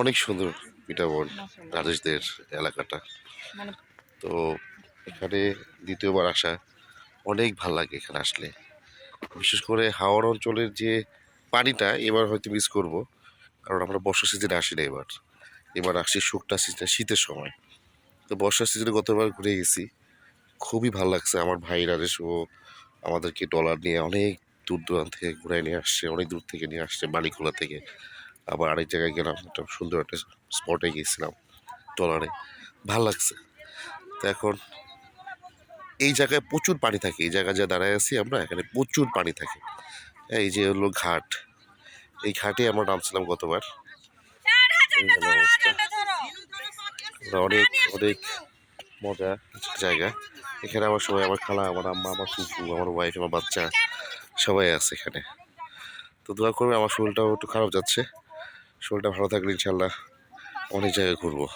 অনেক সুন্দর পিঠাবন রাজেশদের এলাকাটা। মানে তো এখানে দ্বিতীয়বার আসা অনেক ভালো লাগে এখানে আসলে। বিশেষ করে হাওড় অঞ্চলের যে পানিটা এবার হয়তো মিস করব কারণ আমরা বর্ষা সিজনে আসি না এবার। এবার আসছি শুকনা সিজনে শীতের সময়। তো বর্ষা সিজনে গতবার ঘুরে গেছি। খুবই ভালো লাগছে আমার ভাই রাজেশ ও আমাদেরকে ডলার নিয়ে অনেক দূর দূরান্ত থেকে ঘুরাই নিয়ে আসছে অনেক দূর থেকে নিয়ে আসছে বালিখোলা থেকে। আবার আরেক জায়গায় গেলাম একটা সুন্দর একটা স্পটে গিয়েছিলাম ট্রলারে ভালো লাগছে। তো এখন এই জায়গায় প্রচুর পানি থাকে এই জায়গায় যা দাঁড়ায় আছি আমরা এখানে প্রচুর পানি থাকে। হ্যাঁ, এই যে হলো ঘাট। এই ঘাটে আমরা নামছিলাম গতবার। অনেক অনেক মজা জায়গা। এখানে আমার সবাই আমার খালা আমার আম্মা আমার ফুফু আমার ওয়াইফ আমার বাচ্চা সবাই আছে এখানে। তো দোয়া করবে আমার শরীরটাও একটু খারাপ যাচ্ছে। শরীরটা ভালো থাকলে ইনশাল্লাহ অনেক জায়গায় ঘুরবো।